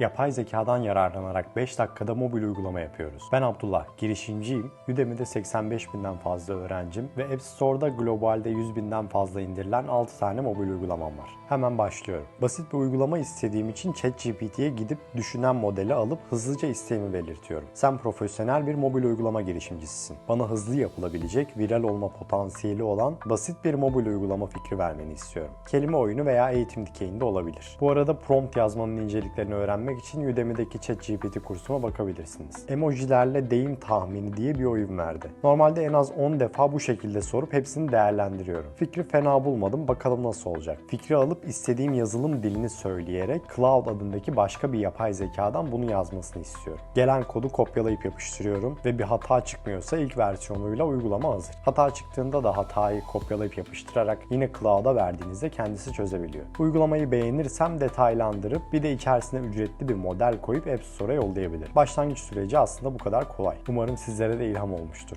Yapay zekadan yararlanarak 5 dakikada mobil uygulama yapıyoruz. Ben Abdullah, girişimciyim. Udemy'de 85 binden fazla öğrencim ve App Store'da globalde 100 binden fazla indirilen 6 tane mobil uygulamam var. Hemen başlıyorum. Basit bir uygulama istediğim için ChatGPT'ye gidip düşünen modeli alıp hızlıca isteğimi belirtiyorum. Sen profesyonel bir mobil uygulama girişimcisisin. Bana hızlı yapılabilecek, viral olma potansiyeli olan basit bir mobil uygulama fikri vermeni istiyorum. Kelime oyunu veya eğitim dikeyinde olabilir. Bu arada prompt yazmanın inceliklerini öğrenmek için Udemy'deki ChatGPT kursuma bakabilirsiniz. Emojilerle deyim tahmini diye bir oyun verdi. Normalde en az 10 defa bu şekilde sorup hepsini değerlendiriyorum. Fikri fena bulmadım, bakalım nasıl olacak. Fikri alıp istediğim yazılım dilini söyleyerek Cloud adındaki başka bir yapay zekadan bunu yazmasını istiyorum. Gelen kodu kopyalayıp yapıştırıyorum ve bir hata çıkmıyorsa ilk versiyonuyla uygulama hazır. Hata çıktığında da hatayı kopyalayıp yapıştırarak yine Cloud'a verdiğinizde kendisi çözebiliyor. Uygulamayı beğenirsem detaylandırıp bir de içerisine ücretli bir model koyup App Store'a yollayabilir. Başlangıç süreci aslında bu kadar kolay. Umarım sizlere de ilham olmuştur.